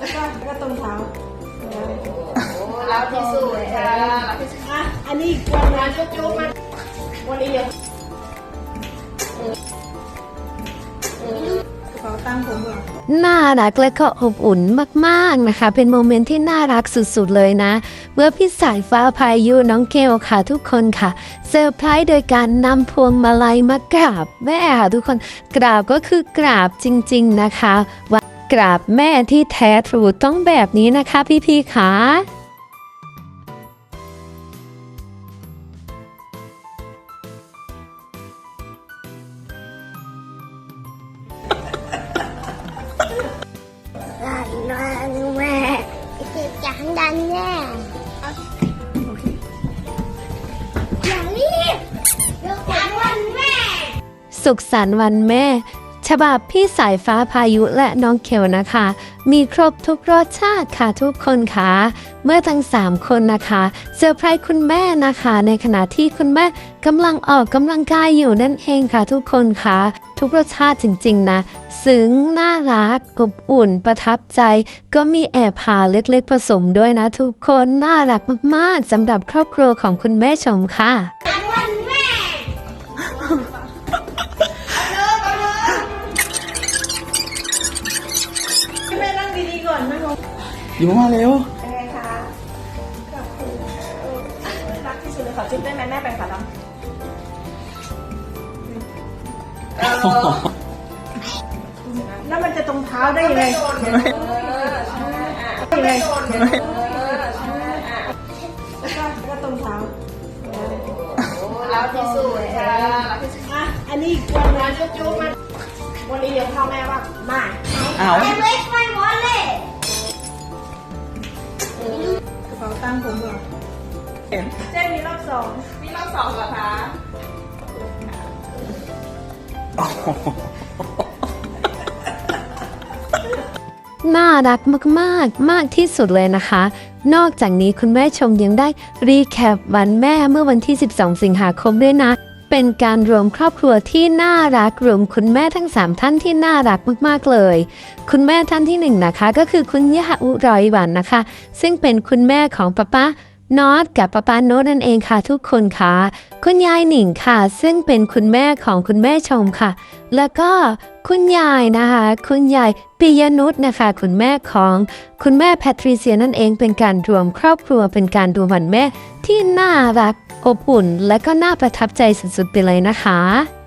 แล้วก็ก็ตรงเท้ารับที่สุดค่ะรับที่สุดอะอันนี้กวันมานะจุ๊บจุ๊บมาวันนี้เดี๋ยวกระเป๋าตังค์ผมเหรอน่ารักและก็อบอุ่นมากๆนะคะ เป็นโมเมนต์ที่น่ารักสุดๆเลยนะ เมื่อพี่สายฟ้าพายุน้องเกลค่ะทุกคนค่ะเซอร์ไพรส์โดยการนำพวงมาลัยมากราบแม่ค่ะทุกคนกราบก็คือกราบจริง ๆนะคะว่า กราบแม่ที่แท้ทรูต้องแบบนี้นะคะพี่ๆค่ะดันดันแม่เจ็บจังดันแม่อย่ารีบเดี๋ยวจังวันแม่ สุขสันต์วันแม่ ฉบับพี่สายฟ้าพายุและน้องเขวนะคะ มีครบทุกรสชาติค่ะทุกคนค่ะ เมื่อทั้ง 3 คนนะคะเซอร์ไพรส์คุณแม่นะคะ ในขณะที่คุณแม่กำลังออกกำลังกายอยู่นั่นเองค่ะทุกคนค่ะ ทุกรสชาติจริงๆนะซึ้งน่ารักอบอุ่น ประทับใจ ก็มีแอบหาเล็กๆผสมด้วยนะ ทุกคนน่ารักมากๆสำหรับครอบครัวของคุณแม่ชมค่ะวันแม่ อยู่มาเร็วเป็นไงคะรักที่สุดเลยขอจุ๊บได้ไหมแม่ไปขอรับแล้วมันจะตรงเท้าได้ยังไงเออใช่อะยังไงเออใช่อะแล้วก็แล้วก็ตรงเท้ารับที่สุดค่ะรับที่สุดอะอันนี้อีกวันมานะจุ๊บจุ๊บมาวันนี้เดี๋ยวพ่อแม่ว่ามาอ้า เป๋าตังค์ผมเหรอเห็นเจ๊มีรอบสองมีรอบสองเหรอคะน่ารักมากๆ มากที่สุดเลยนะคะ นอกจากนี้คุณแม่ชมยังได้รีแคปวันแม่เมื่อวันที่ 12 สิงหาคมด้วยนะ เป็นการรวมครอบครัวที่น่ารักรวมคุณแม่ทั้ง 3 ท่านที่น่ารักมากๆเลย คุณแม่ท่านที่หนึ่งนะคะ ก็คือคุณย่าอุไรวันนะคะ ซึ่งเป็นคุณแม่ของป้าป้านอตกับป้าป้าโนตนั่นเองค่ะทุกคนค่ะ คุณยายหนิงค่ะ ซึ่งเป็นคุณแม่ของคุณแม่ชมค่ะ แล้วก็คุณยายนะคะ คุณยายปิยนุชนะคะ คุณแม่ของคุณแม่แพทริเซียนั่นเองเป็นการรวมครอบครัวเป็นการดูวันแม่ที่น่ารัก อบอุ่นและก็น่าประทับใจสุดๆไปเลยนะคะ